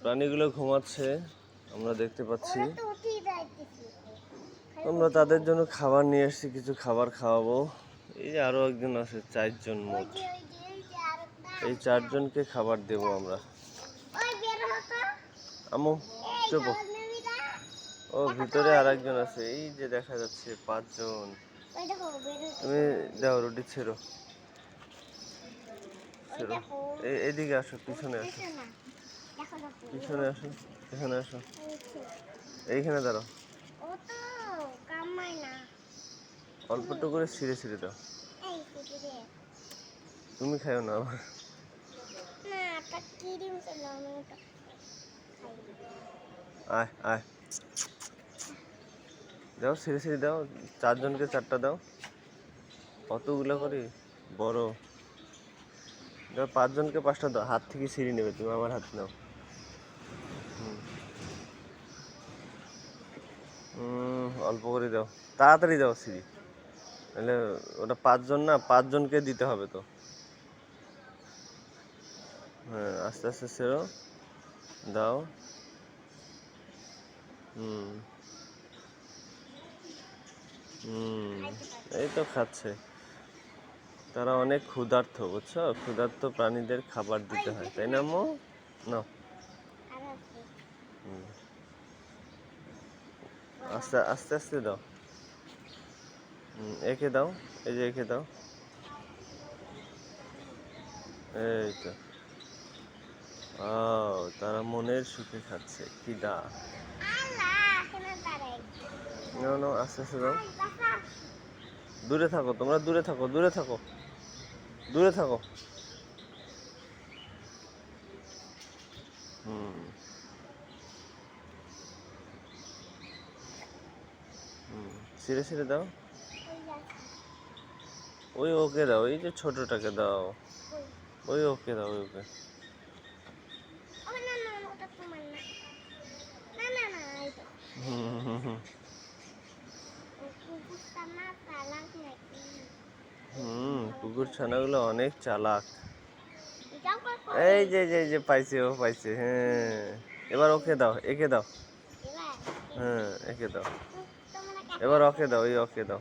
প্রাণীগুলো ঘুমাচ্ছে আমরা দেখতে পাচ্ছি। আমরা তাদের জন্য খাবার নিয়ে এসেছি কিছু খাবার খাওয়াবো। এই যে আরও একজন আছে চারজন মোট। এই চারজনকে খাবার দেবো আমরা। আমু চুপ। ও ভিতরে আর একজন আছে। এই যে দেখা যাচ্ছে পাঁচজন। দেখো তুমি দাও রুটি ছেড়ো। ছেড়ো। এদিকে আসো পিছনে আসো। দেখো দেখো দেখো পিছনে আসো, এখানে আসো। এইখানে দাঁড়াও। ও তো কামাই না অল্প একটু করে ছিঁড়ে ছিঁড়ে দাও। তুমি খাইও না আবার। আয় আয়। দাও, ছিঁড়ে ছিঁড়ে দাও। চারজনকে চারটা দাও। কতগুলো করি? বড়। দাও, পাঁচজনকে পাঁচটা দাও। হাত থেকে ছিঁড়ে নেবে তুমি, আমার হাত নাও হুম। হুম, অল্প করে দাও। তাড়াতাড়ি দাও সিঁড়ি নাহলে ওটা পাঁচজন না, পাঁচজনকে দিতে হবে তো। হ্যাঁ আস্তে আস্তে সেরো। দাও। হুম। হুম, এই তো খাচ্ছে। তারা অনেক ক্ষুধার্ত, বুঝছ? ক্ষুধার্ত প্রাণীদের খাবার দিতে হয়, তাই না, মো? না হুম। আস্তে আস্তে আস্তে দাও। একে দাও, এই যে একে দাও। এই তো। ও তারা মনের সুখে খাচ্ছে, কি দা। না আস্তে আস্তে দাও। দূরে থাকো, তোমরা দূরে থাকো দূরে থাকো। দূরে থাকো। হুম। ছিঁড়ে ছিঁড়ে দাও। ওই ওকে দাও, এই যে ছোটটাকে দাও। ওই ওকে দাও, ওই ওকে। হুম, কুকুর ছানাগুলো অনেক চালাক। এই যে যে যে, পাইছে ও, পাইছে হ্যাঁ। এবার ওকে দাও, একে দাও। হ্যাঁ একে দাও। এবার ওকে দাও এই ওকে দাও।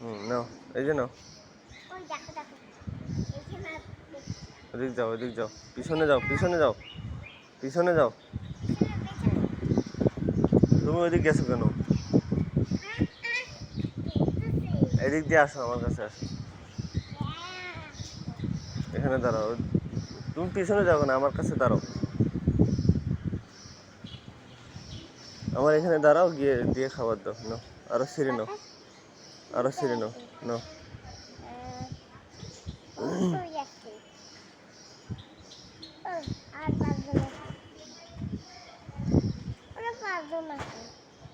হুম নাও এই যে নাও। ওদিক যাও ওদিক যাও। পিছনে যাও পিছনে যাও। পিছনে যাও। তুমি ওইদিক গেছো কেন? এদিক দিয়ে আসো আমার কাছে আসো। এখানে দাঁড়াও। তুমি পিছনে যাও না আমার কাছে দাঁড়াও। আমার এখানে দাঁড়াও, গিয়ে, দিয়ে খাবার দাও, নাও। আরও সিঁড়ি নাও। আরও সিঁড়ি নাও নাও।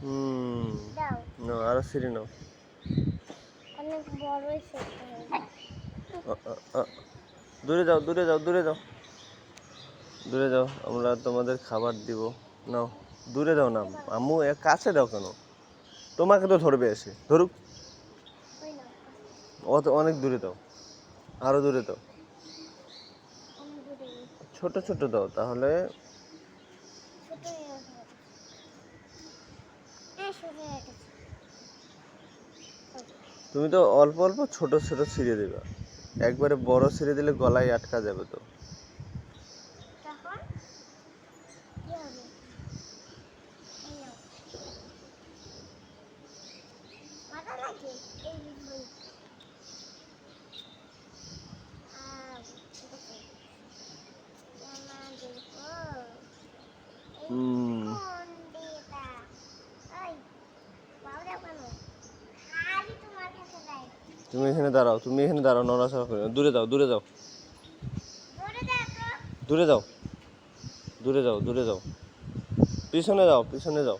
হুম, নাও। দূরে যাও দূরে যাও দূরে যাও। দূরে যাও, আমরা তোমাদের খাবার দিব। নাও। দূরে দাও না, আম্মু, এ কাছে দাও কেন? তোমাকে তো ধরবে এসে, ধরুক। অত অনেক দূরে দাও, আরও দূরে দাও। ছোট ছোট দাও, তাহলে তুমি তো অল্প অল্প ছোট ছোট ছিঁড়ে দেবে। একবারে বড় ছিঁড়ে দিলে গলায় আটকা যাবে তো তখন কি হবে এই নাও মাথা লাগে এই বই আহ ঠিক আছে আমাদের এই হুম কোন দিটা ওই বাবুরা কেন খালি তোমার কাছে দেয় তুমি এখানে দাঁড়াও, তুমি এখানে দাঁড়াও, নড়াচড়া করে দূরে যাও। দূরে যাও। দূরে যাও দূরে যাও দূরে যাও। পিছনে যাও পিছনে যাও।